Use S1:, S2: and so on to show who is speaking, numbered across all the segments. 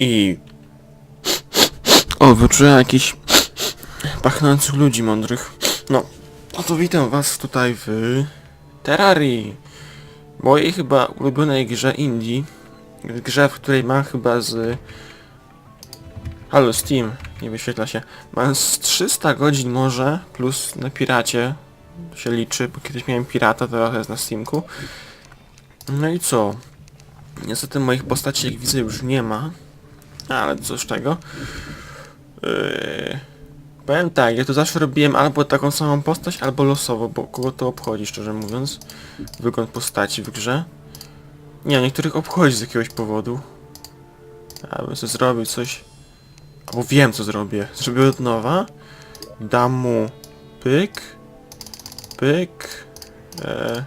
S1: I... O, wyczułem jakichś pachnących ludzi mądrych. No, no to witam was tutaj w Terrarii. Mojej chyba ulubionej grze indie. Grze, w której mam chyba z... Halo Steam, nie wyświetla się. Mam z 300 godzin może, plus na piracie się liczy, bo kiedyś miałem pirata, teraz jest na Steamku. No i co? Niestety moich postaci jak widzę już nie ma. Ale co z tego? Yy... Powiem tak, ja tu zawsze robiłem albo taką samą postać, albo losowo, bo kogo to obchodzi, szczerze mówiąc. Wygląd postaci w grze. Nie, niektórych obchodzi z jakiegoś powodu. Ja bym sobie zrobił coś... Albo wiem co zrobię. Zrobię od nowa. Dam mu pyk. Pyk. E...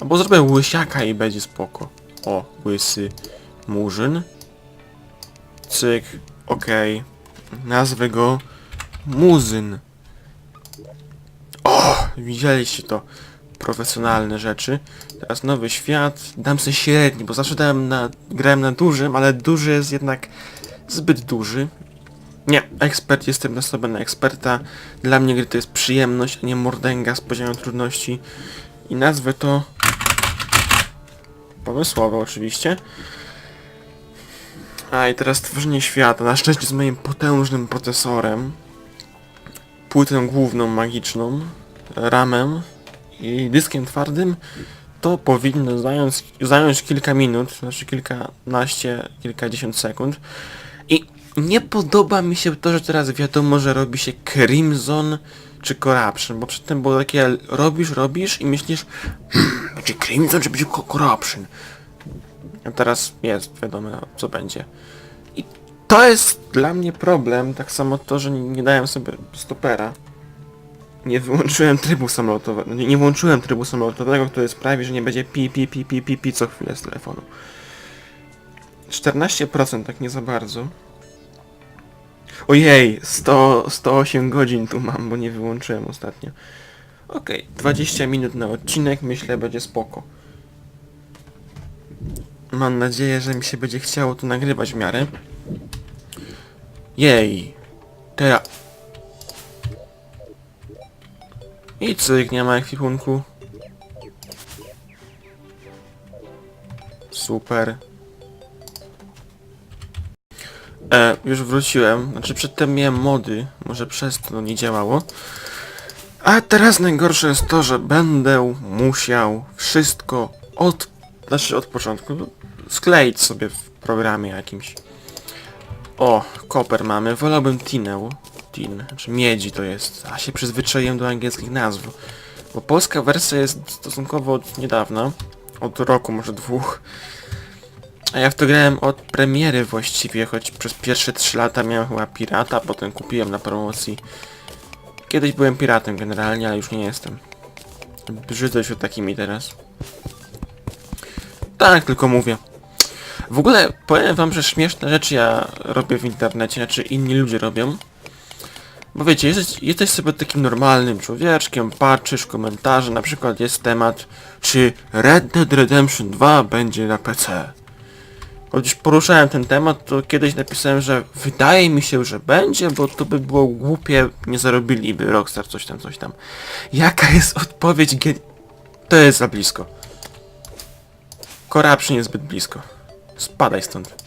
S1: Albo zrobię łysiaka i będzie spoko. O, łysy murzyn. Cyk. Okej. Nazwę go Muzyn. O, widzieliście to. Profesjonalne rzeczy. Teraz nowy świat. Dam sobie średni, bo zawsze dałem na, grałem na dużym, ale duży jest jednak zbyt duży. Nie, ekspert, jestem nastawiony na eksperta. Dla mnie gry to jest przyjemność, a nie mordęga z poziomem trudności. I nazwę to... Pomysłowe oczywiście. A i teraz tworzenie świata, na szczęście z moim potężnym procesorem, płytą główną magiczną, ramem i dyskiem twardym, to powinno zająć, zająć kilka minut, znaczy kilkanaście, kilkadziesiąt sekund. I nie podoba mi się to, że teraz wiadomo, że robi się Crimson czy Corruption, bo przedtem było takie robisz, robisz i myślisz hmm, będzie Crimson czy będzie Co- Corruption. A teraz jest wiadomo co będzie. I to jest dla mnie problem, tak samo to, że nie, dałem sobie stopera. Nie wyłączyłem trybu samolotowego, nie, włączyłem trybu samolotowego, który sprawi, że nie będzie pi pi pi pi pi pi co chwilę z telefonu. 14% tak nie za bardzo. Ojej, 100, 108 godzin tu mam, bo nie wyłączyłem ostatnio. Okej, 20 minut na odcinek, myślę będzie spoko. Mam nadzieję, że mi się będzie chciało tu nagrywać w miarę. Jej. Teraz... I cyk, nie ma ekwipunku. Super. E, już wróciłem. Znaczy przedtem miałem mody. Może przez to nie działało. A teraz najgorsze jest to, że będę musiał wszystko od... Znaczy od początku skleić sobie w programie jakimś. O, koper mamy. Wolałbym tinę. Tin, znaczy miedzi to jest. A się przyzwyczaiłem do angielskich nazw. Bo polska wersja jest stosunkowo od niedawna. Od roku, może dwóch. A ja w to grałem od premiery właściwie, choć przez pierwsze 3 lata miałem chyba pirata, potem kupiłem na promocji. Kiedyś byłem piratem generalnie, ale już nie jestem. Brzydzę się takimi teraz. Tak, tylko mówię. W ogóle powiem wam, że śmieszne rzeczy ja robię w internecie, znaczy inni ludzie robią. Bo wiecie, jesteś, jesteś sobie takim normalnym człowieczkiem, patrzysz komentarze, na przykład jest temat, czy Red Dead Redemption 2 będzie na PC. Choć poruszałem ten temat, to kiedyś napisałem, że wydaje mi się, że będzie, bo to by było głupie, nie zarobiliby Rockstar coś tam, coś tam. Jaka jest odpowiedź. To jest za blisko. Corruption jest zbyt blisko. Spadaj stąd.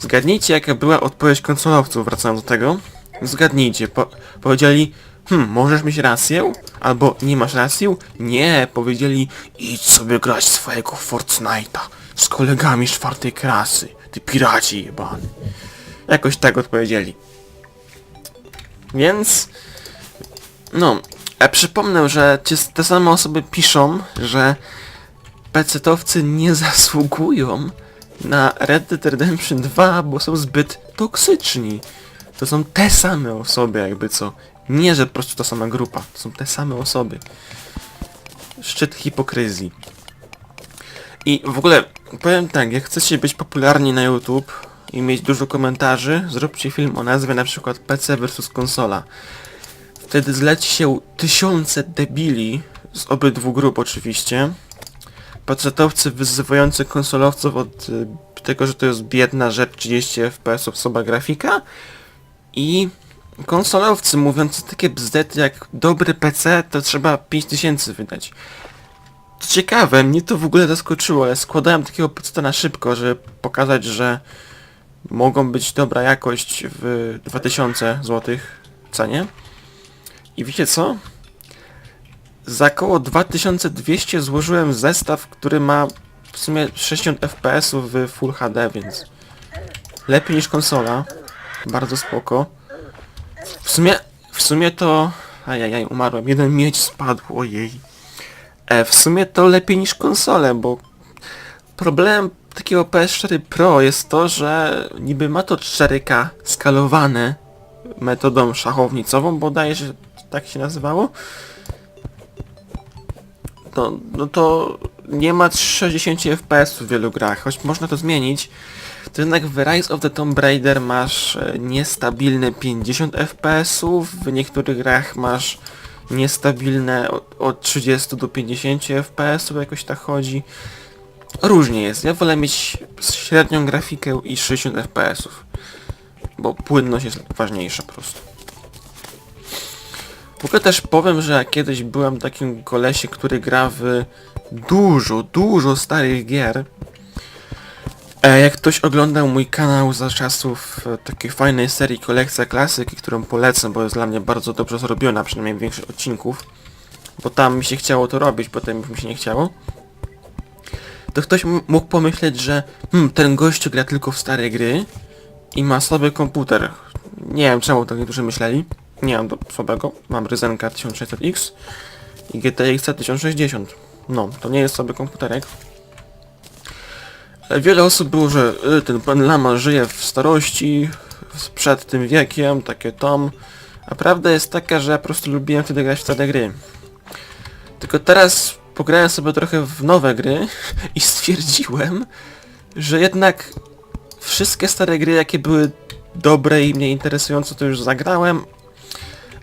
S1: Zgadnijcie jaka była odpowiedź konsolowców, wracając do tego. Zgadnijcie, po powiedzieli Hmm, możesz mieć rację? Albo nie masz rację? Nie, powiedzieli idź sobie grać swojego Fortnite'a z kolegami z czwartej klasy. Ty piraci jebany. Jakoś tak odpowiedzieli. Więc... No, a przypomnę, że te same osoby piszą, że pecetowcy nie zasługują na Red Dead Redemption 2, bo są zbyt toksyczni. To są te same osoby jakby co. Nie, że po prostu ta sama grupa. To są te same osoby. Szczyt hipokryzji. I w ogóle powiem tak, jak chcecie być popularni na YouTube i mieć dużo komentarzy, zróbcie film o nazwie na przykład PC vs konsola. Wtedy zleci się tysiące debili z obydwu grup oczywiście. Pacetowcy wyzywający konsolowców od y, tego, że to jest biedna rzecz 30 fps osoba grafika i konsolowcy mówiący takie bzdety jak dobry PC to trzeba 5000 wydać. Ciekawe, mnie to w ogóle zaskoczyło, ale składałem takiego peceta na szybko, żeby pokazać, że mogą być dobra jakość w 2000 zł cenie. I wiecie co? Za około 2200 złożyłem zestaw, który ma w sumie 60 fps w Full HD, więc lepiej niż konsola. Bardzo spoko. W sumie, w sumie to... Ajajaj, umarłem. Jeden miedź spadł, ojej. E, w sumie to lepiej niż konsole, bo problemem takiego PS4 Pro jest to, że niby ma to 4K skalowane metodą szachownicową, bodajże tak się nazywało. No, no to nie ma 60 fps w wielu grach, choć można to zmienić. To jednak w Rise of the Tomb Raider masz e, niestabilne 50 fps, w niektórych grach masz niestabilne od, od 30 do 50 fps, jakoś tak chodzi. Różnie jest. Ja wolę mieć średnią grafikę i 60 fps. Bo płynność jest ważniejsza po prostu. W ogóle też powiem, że kiedyś byłem takim kolesie, który gra w dużo, dużo starych gier. E, jak ktoś oglądał mój kanał za czasów e, takiej fajnej serii Kolekcja Klasyki, którą polecam, bo jest dla mnie bardzo dobrze zrobiona, przynajmniej większość odcinków. Bo tam mi się chciało to robić, potem mi się nie chciało to ktoś mógł pomyśleć, że hmm, ten gościu gra tylko w stare gry i ma słaby komputer. Nie wiem czemu tak niektórzy myśleli. Nie mam do słabego. Mam Ryzenka 1600X i GTX 1060. No, to nie jest słaby komputerek. Ale wiele osób było, że y, ten pan Lama żyje w starości, przed tym wiekiem, takie tom. A prawda jest taka, że ja po prostu lubiłem wtedy grać w stare gry. Tylko teraz pograłem sobie trochę w nowe gry i stwierdziłem, że jednak wszystkie stare gry, jakie były dobre i mnie interesujące, to już zagrałem.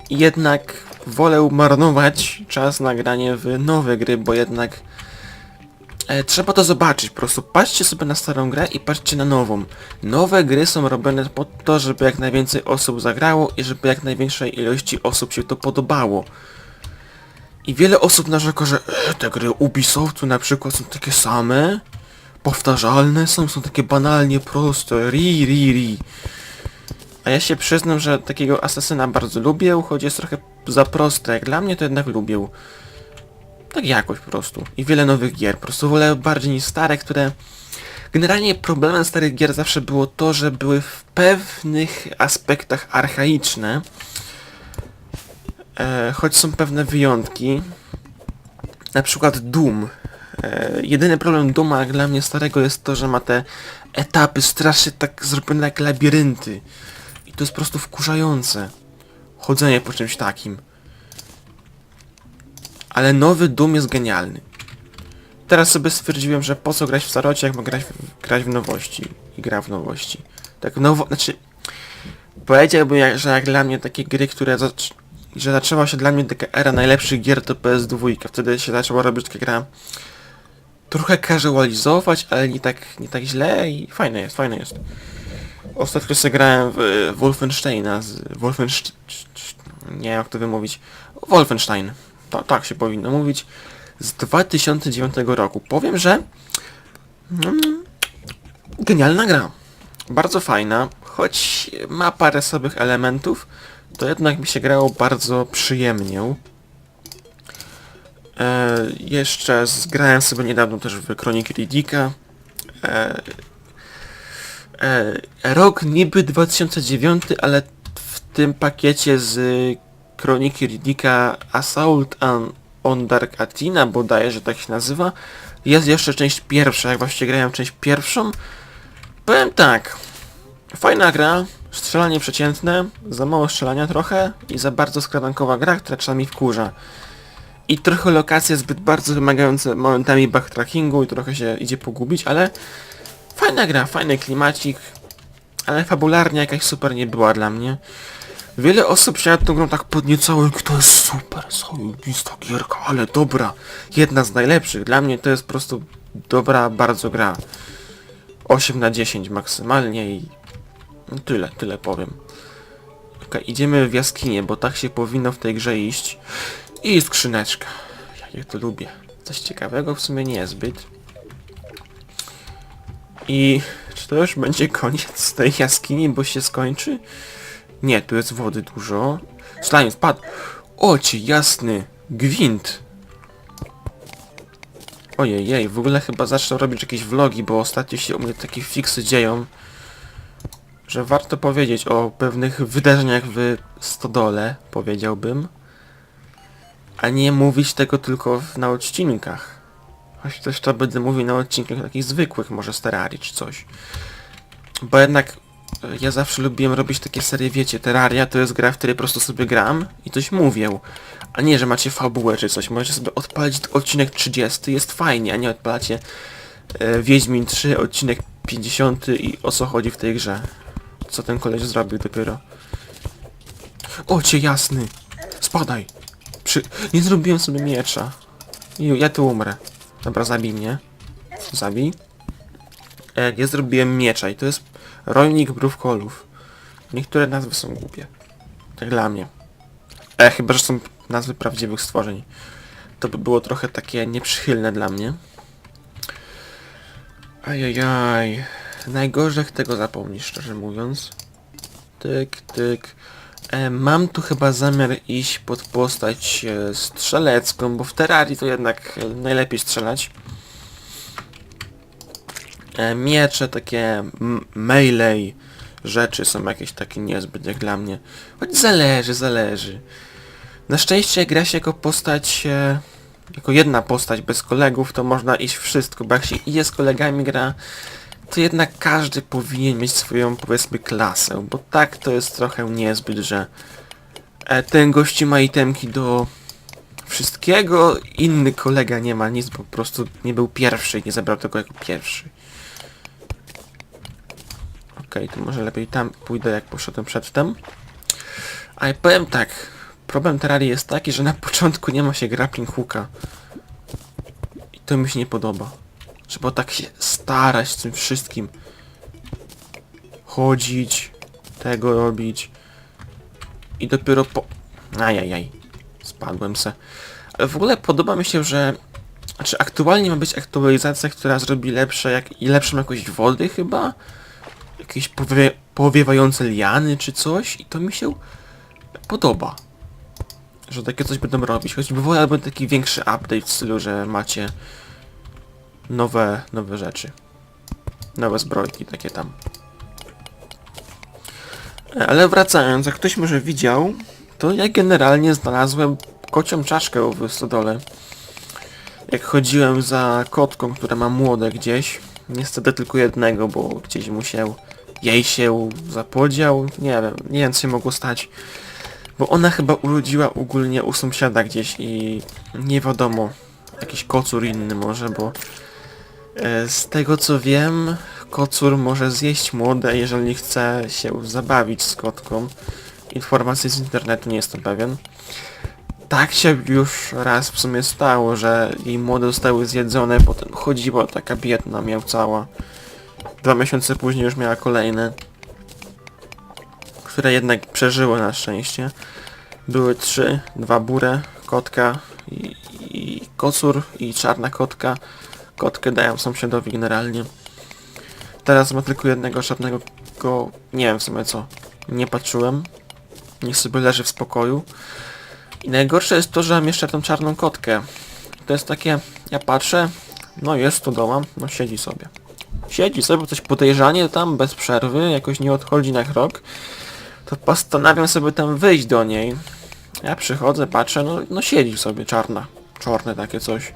S1: Jednak wolę marnować czas na granie w nowe gry, bo jednak e, trzeba to zobaczyć. Po prostu patrzcie sobie na starą grę i patrzcie na nową. Nowe gry są robione po to, żeby jak najwięcej osób zagrało i żeby jak największej ilości osób się to podobało. I wiele osób narzeka, że e, te gry Ubisoftu na przykład są takie same, powtarzalne są, są takie banalnie proste, ri, ri, ri. A ja się przyznam, że takiego asasyna bardzo lubię, choć jest trochę za proste, jak dla mnie to jednak lubię. Tak jakoś po prostu. I wiele nowych gier, po prostu wolę bardziej niż stare, które... Generalnie problemem starych gier zawsze było to, że były w pewnych aspektach archaiczne. E, choć są pewne wyjątki. Na przykład Doom. E, jedyny problem jak dla mnie starego jest to, że ma te etapy strasznie tak zrobione jak labirynty. To jest po prostu wkurzające. Chodzenie po czymś takim. Ale nowy Doom jest genialny. Teraz sobie stwierdziłem, że po co grać w starocie, jak mogę grać grać w nowości. I gra w nowości. Tak nowo... Znaczy... Powiedziałbym, że jak dla mnie takie gry, które zac że zaczęła się dla mnie taka era najlepszych gier to PS2. Wtedy się zaczęła robić taka gra trochę casualizować, ale nie tak, nie tak źle i fajne jest, fajne jest. Ostatnio sobie grałem w e, Wolfensteina z Wolfenstein... Nie jak to wymówić. Wolfenstein. To, tak się powinno mówić. Z 2009 roku. Powiem, że... Mm, genialna gra. Bardzo fajna, choć ma parę słabych elementów, to jednak mi się grało bardzo przyjemnie. E, jeszcze zgrałem sobie niedawno też w Kroniki Riddicka. E, e, rok niby 2009, ale w tym pakiecie z Kroniki Riddicka Assault on, on Dark Athena, bodajże tak się nazywa, jest jeszcze część pierwsza, jak właśnie grałem część pierwszą. Powiem tak, fajna gra, strzelanie przeciętne, za mało strzelania trochę i za bardzo skradankowa gra, która czasami wkurza. I trochę lokacje zbyt bardzo wymagające momentami backtrackingu i trochę się idzie pogubić, ale fajna gra, fajny klimacik, ale fabularnie jakaś super nie była dla mnie. Wiele osób się nad tą grą tak podniecało, jak to jest super, zajebista gierka, ale dobra. Jedna z najlepszych. Dla mnie to jest po prostu dobra bardzo gra. 8 na 10 maksymalnie i no tyle, tyle powiem. Idziemy w jaskinię, bo tak się powinno w tej grze iść. I skrzyneczka. Ja to lubię. Coś ciekawego w sumie niezbyt. I czy to już będzie koniec tej jaskini, bo się skończy? Nie, tu jest wody dużo. Slime spadł. O ci jasny gwint. Ojej, jej, w ogóle chyba zacznę robić jakieś vlogi, bo ostatnio się u mnie takie fiksy dzieją, że warto powiedzieć o pewnych wydarzeniach w stodole, powiedziałbym, a nie mówić tego tylko na odcinkach. Choć też to będę mówił na odcinkach takich zwykłych, może z Terrarii czy coś. Bo jednak e, ja zawsze lubiłem robić takie serie, wiecie, Terraria to jest gra, w której po prostu sobie gram i coś mówię. A nie, że macie fabułę czy coś. Możecie sobie odpalić odcinek 30, jest fajnie, a nie odpalacie e, Wiedźmin 3, odcinek 50 i o co chodzi w tej grze. Co ten koleś zrobił dopiero. O cię jasny! Spadaj! Przy... Nie zrobiłem sobie miecza. Ju, ja tu umrę. Dobra, zabij mnie. Zabij. E, ja zrobiłem miecza i to jest rolnik brówkolów. Niektóre nazwy są głupie. Tak dla mnie. E, chyba, że są nazwy prawdziwych stworzeń. To by było trochę takie nieprzychylne dla mnie. Ajajaj. Najgorzej tego zapomnisz, szczerze mówiąc. Tyk, tyk. E, mam tu chyba zamiar iść pod postać e, strzelecką, bo w Terrarii to jednak e, najlepiej strzelać. Miecze, takie melee rzeczy są jakieś takie niezbyt jak dla mnie. Choć zależy, zależy. Na szczęście gra się jako postać, jako jedna postać bez kolegów, to można iść wszystko, bo jak się idzie z kolegami gra, to jednak każdy powinien mieć swoją, powiedzmy, klasę, bo tak to jest trochę niezbyt, że e, ten gości ma itemki do wszystkiego, inny kolega nie ma nic, po prostu nie był pierwszy i nie zabrał tego jako pierwszy. Okej, to może lepiej tam pójdę, jak poszedłem przedtem. Ale powiem tak, problem Terrarii jest taki, że na początku nie ma się grappling hooka. I to mi się nie podoba. Trzeba tak się starać z tym wszystkim. Chodzić, tego robić. I dopiero po... Ajajaj. Spadłem se. Ale w ogóle podoba mi się, że... Znaczy aktualnie ma być aktualizacja, która zrobi lepsze jak... i lepszą jakość wody chyba? Jakieś powie... powiewające liany czy coś i to mi się podoba. Że takie coś będą robić. Choćby wolałbym taki większy update w stylu, że macie nowe, nowe rzeczy. Nowe zbrojki, takie tam. Ale wracając, jak ktoś może widział, to ja generalnie znalazłem kocią czaszkę w stodole. Jak chodziłem za kotką, która ma młode gdzieś. Niestety tylko jednego, bo gdzieś mu się jej się zapodział. Nie wiem, nie wiem co się mogło stać. Bo ona chyba urodziła ogólnie u sąsiada gdzieś i nie wiadomo. Jakiś kocur inny może, bo Z tego co wiem, kocur może zjeść młode, jeżeli chce się zabawić z kotką. Informacji z internetu nie jestem pewien. Tak się już raz w sumie stało, że jej młode zostały zjedzone, potem chodziła taka biedna, miał cała. Dwa miesiące później już miała kolejne, które jednak przeżyły na szczęście. Były trzy, dwa burę, kotka i, i kocur i czarna kotka. Kotkę dają sąsiadowi generalnie. Teraz ma tylko jednego czarnego go... Nie wiem w sumie co. Nie patrzyłem. Niech sobie leży w spokoju. I najgorsze jest to, że mam jeszcze tą czarną kotkę. To jest takie... Ja patrzę. No jest tu doма. No siedzi sobie. Siedzi sobie coś podejrzanie tam bez przerwy. Jakoś nie odchodzi na krok. To postanawiam sobie tam wyjść do niej. Ja przychodzę, patrzę. No, no siedzi sobie czarna. Czarne takie coś.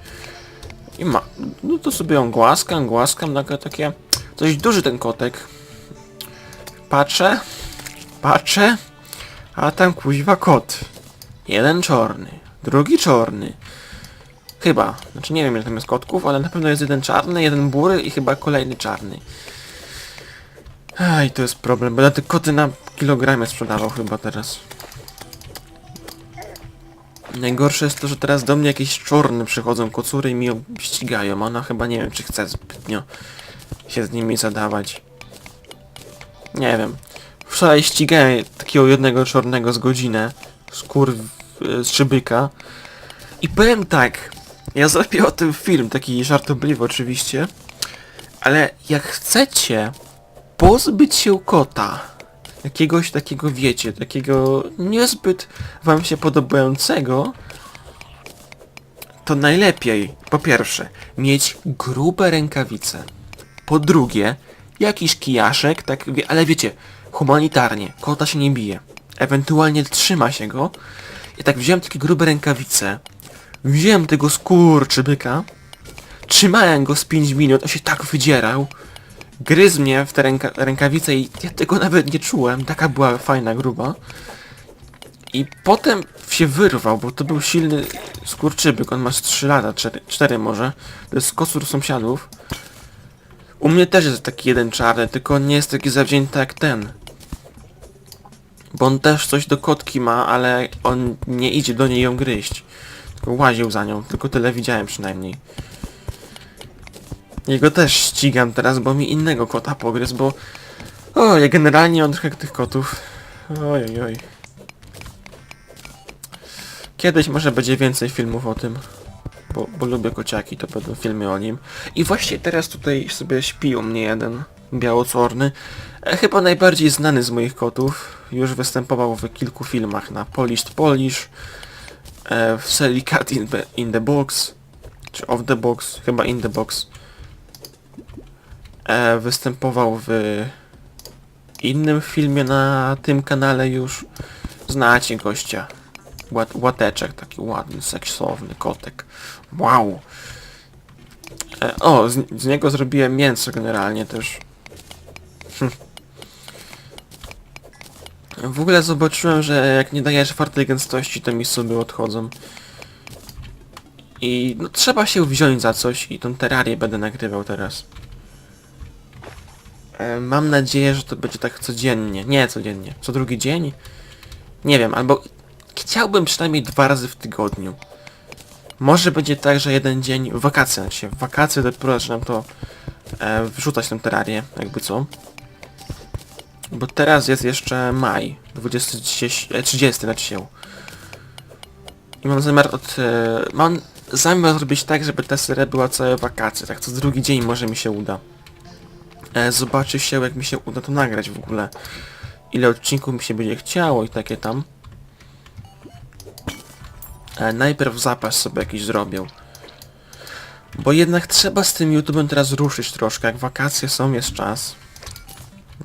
S1: I ma. No to sobie ją głaskam, głaskam, nagle takie... Dość duży ten kotek. Patrzę, patrzę, a tam kuźwa kot. Jeden czarny, drugi czarny. Chyba. Znaczy nie wiem ile tam jest kotków, ale na pewno jest jeden czarny, jeden bury i chyba kolejny czarny. Aj, to jest problem, będę te koty na kilogramie sprzedawał chyba teraz. Najgorsze jest to, że teraz do mnie jakieś czorne przychodzą kocury i mi ją ścigają. Ona chyba nie wiem, czy chce zbytnio się z nimi zadawać. Nie wiem. Wczoraj ścigałem takiego jednego czarnego z godzinę. Skór z szybyka. I powiem tak. Ja zrobię o tym film, taki żartobliwy oczywiście. Ale jak chcecie pozbyć się kota, jakiegoś takiego wiecie, takiego niezbyt wam się podobającego, to najlepiej, po pierwsze, mieć grube rękawice. Po drugie, jakiś kijaszek, tak, ale wiecie, humanitarnie, kota się nie bije. Ewentualnie trzyma się go. I tak wziąłem takie grube rękawice, wziąłem tego skurczybyka, trzymałem go z 5 minut, on się tak wydzierał, gryzł mnie w te ręka rękawice i ja tego nawet nie czułem, taka była fajna, gruba. I potem się wyrwał, bo to był silny skurczybyk, on ma z 3 lata, 4, 4 może. To jest kosur sąsiadów. U mnie też jest taki jeden czarny, tylko nie jest taki zawzięty jak ten. Bo on też coś do kotki ma, ale on nie idzie do niej ją gryźć. Tylko łaził za nią, tylko tyle widziałem przynajmniej. Jego też ścigam teraz, bo mi innego kota pogryzł, bo... O, ja generalnie mam trochę tych kotów. Oj, oj, oj. Kiedyś może będzie więcej filmów o tym. Bo, bo lubię kociaki, to będą filmy o nim. I właśnie teraz tutaj sobie śpi u mnie jeden białocorny. E, chyba najbardziej znany z moich kotów. Już występował w kilku filmach na Polished Polish, e, w serii Cat in the, in the Box, czy Off the Box, chyba In the Box. E, występował w innym filmie na tym kanale już. Znacie gościa. Łat, łateczek, taki ładny, seksowny kotek. Wow. E, o, z, z niego zrobiłem mięso generalnie też. Hm. W ogóle zobaczyłem, że jak nie daje czwartej gęstości, to mi sobie odchodzą. I no trzeba się wziąć za coś i tą terrarię będę nagrywał teraz. E, mam nadzieję, że to będzie tak codziennie. Nie codziennie. Co drugi dzień? Nie wiem, albo chciałbym przynajmniej dwa razy w tygodniu. Może będzie tak, że jeden dzień wakacje, znaczy wakacje dopiero zaczynam to e, wrzucać tę terrarię, jakby co. Bo teraz jest jeszcze maj, 20, 30, e, 30 znaczy się. I mam zamiar od... E, mam zamiar zrobić tak, żeby ta seria była całe wakacje, tak co drugi dzień może mi się uda. E, zobaczy się jak mi się uda to nagrać w ogóle. Ile odcinków mi się będzie chciało i takie tam. E, najpierw zapas sobie jakiś zrobię. Bo jednak trzeba z tym YouTube'em teraz ruszyć troszkę, jak wakacje są, jest czas.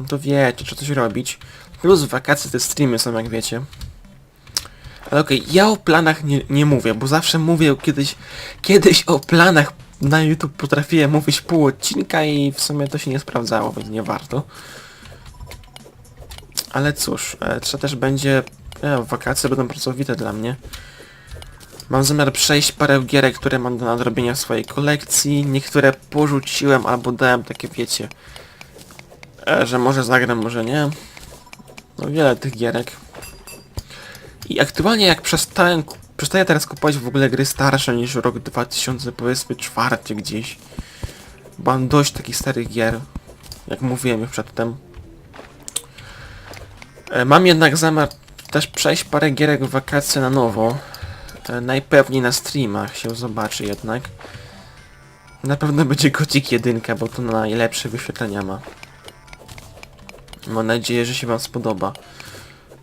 S1: No to wiecie, trzeba coś robić. Plus wakacje te streamy są, jak wiecie. Ale okej, ja o planach nie, nie mówię, bo zawsze mówię kiedyś, kiedyś o planach na YouTube potrafiłem mówić pół odcinka i w sumie to się nie sprawdzało, więc nie warto. Ale cóż, e, trzeba też będzie... E, wakacje będą pracowite dla mnie. Mam zamiar przejść parę gierek, które mam do nadrobienia w swojej kolekcji. Niektóre porzuciłem albo dałem takie, wiecie, e, że może zagram, może nie. No wiele tych gierek. I aktualnie jak przestałem, przestaję teraz kupować w ogóle gry starsze niż rok 2000 powiedzmy czwarty gdzieś. Bo mam dość takich starych gier. Jak mówiłem już przedtem. E, Mam jednak zamiar też przejść parę gierek w wakacje na nowo. E, Najpewniej na streamach się zobaczy jednak. Na pewno będzie Gothic 1, bo to najlepsze wyświetlenia ma. Mam nadzieję, że się wam spodoba.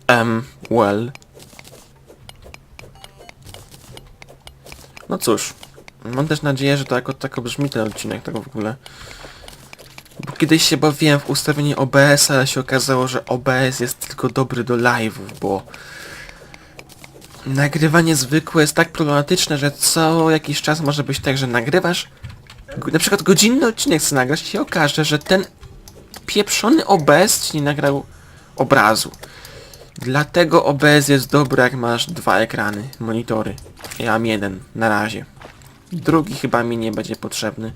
S1: Um, well. No cóż. Mam też nadzieję, że to jako tako brzmi ten odcinek tego w ogóle. Bo kiedyś się bawiłem w ustawienie OBS, ale się okazało, że OBS jest tylko dobry do live'ów, bo nagrywanie zwykłe jest tak problematyczne, że co jakiś czas może być tak, że nagrywasz na przykład godzinny odcinek chcesz nagrać i się okaże, że ten pieprzony OBS ci nie nagrał obrazu. Dlatego OBS jest dobry jak masz dwa ekrany, monitory. Ja mam jeden, na razie. Drugi chyba mi nie będzie potrzebny.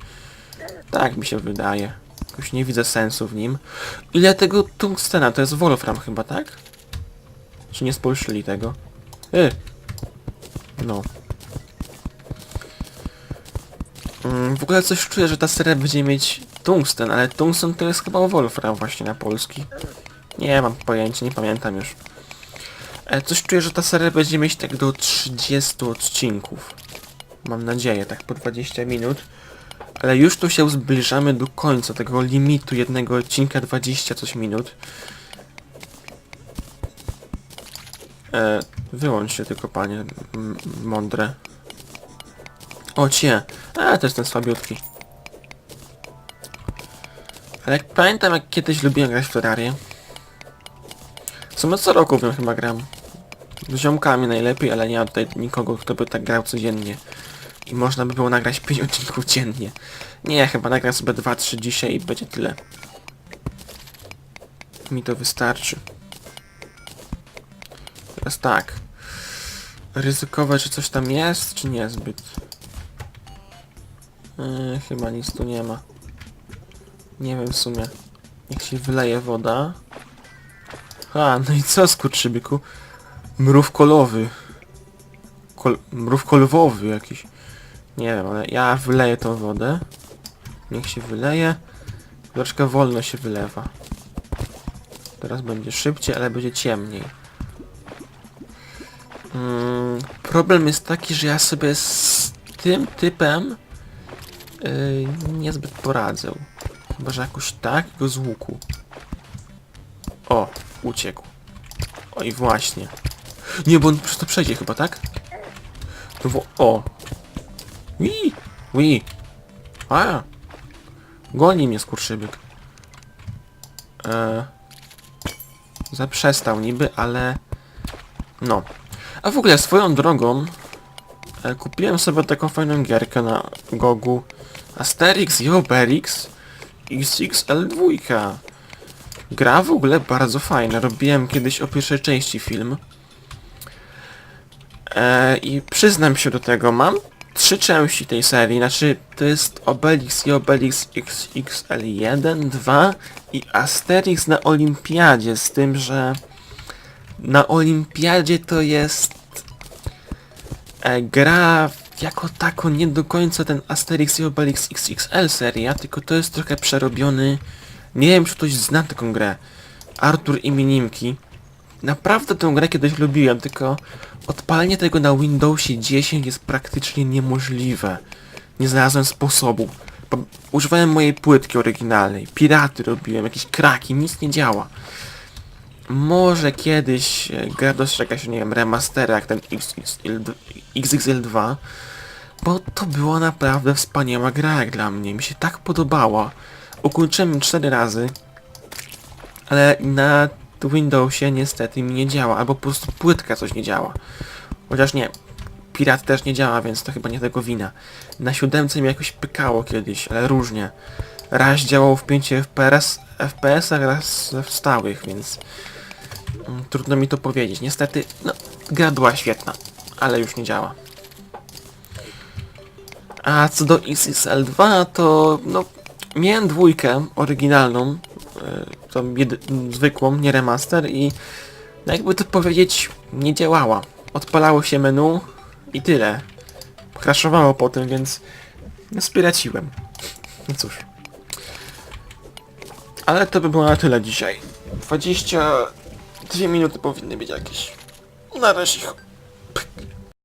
S1: Tak mi się wydaje. Jakoś nie widzę sensu w nim. Ile tego tungstena? To jest Wolfram chyba, tak? Czy nie spolszyli tego? Y! No. Mm, W ogóle coś czuję, że ta seria będzie mieć tungsten, ale tungsten to jest chyba Wolfram właśnie na polski. Nie mam pojęcia, nie pamiętam już. Coś czuję, że ta seria będzie mieć tak do 30 odcinków. Mam nadzieję, tak po 20 minut. Ale już tu się zbliżamy do końca tego limitu jednego odcinka 20 coś minut. E, wyłącz się tylko panie mądre. O cie! A, to jest ten słabiutki. Ale jak pamiętam jak kiedyś lubiłem grać w Terrarię. W sumie co roku w nią chyba gram. Z ziomkami najlepiej, ale nie ma tutaj nikogo, kto by tak grał codziennie. I można by było nagrać 5 odcinków dziennie. Nie, chyba nagram sobie 2-3 dzisiaj i będzie tyle. Mi to wystarczy. Teraz tak. Ryzykować, czy coś tam jest, czy niezbyt? Yy, chyba nic tu nie ma. Nie wiem w sumie. Jak się wyleje woda. A, no i co skurczybyku? Mrów kolowy. Kol mrów kolwowy jakiś. Nie wiem, ale ja wyleję tą wodę. Niech się wyleje. Troszkę wolno się wylewa. Teraz będzie szybciej, ale będzie ciemniej. Mm, problem jest taki, że ja sobie z tym typem yy, niezbyt poradzę. Chyba, że jakoś tak go z łuku. O, uciekł. O i właśnie. Nie, bo on przez to przejdzie chyba, tak? No wo- o. Wi! Wi! A! Goni mnie skurczybyk. Eee, zaprzestał niby, ale... No. A w ogóle swoją drogą e, kupiłem sobie taką fajną gierkę na Gogu Asterix i Obelix XXL2. Gra w ogóle bardzo fajna. Robiłem kiedyś o pierwszej części film. E, I przyznam się do tego, mam trzy części tej serii, znaczy to jest Obelix i Obelix XXL1, 2 i Asterix na Olimpiadzie, z tym, że na Olimpiadzie to jest e, gra jako tako nie do końca ten Asterix i Obelix XXL seria, tylko to jest trochę przerobiony, nie wiem czy ktoś zna taką grę, Artur i Minimki. Naprawdę tę grę kiedyś lubiłem, tylko odpalenie tego na Windowsie 10 jest praktycznie niemożliwe. Nie znalazłem sposobu. Używałem mojej płytki oryginalnej, piraty robiłem, jakieś kraki, nic nie działa. Może kiedyś e, gra dostrzega się, nie wiem, remastera jak ten XXL, XXL2, bo to była naprawdę wspaniała gra jak dla mnie, mi się tak podobała. Ukończyłem 4 razy, ale na Windowsie niestety mi nie działa, albo po prostu płytka coś nie działa. Chociaż nie, Pirat też nie działa, więc to chyba nie tego wina. Na siódemce mi jakoś pykało kiedyś, ale różnie. Raz działał w 5 FPS, FPS-ach, raz w stałych, więc mm, trudno mi to powiedzieć. Niestety, no, gra była świetna, ale już nie działa. A co do XXL2, to no, miałem dwójkę oryginalną, tą jedy- m, zwykłą, nie remaster i no jakby to powiedzieć, nie działała. Odpalało się menu i tyle. Crashowało potem, więc no. No cóż. Ale to by było na tyle dzisiaj. 22 minuty powinny być jakieś. Na razie.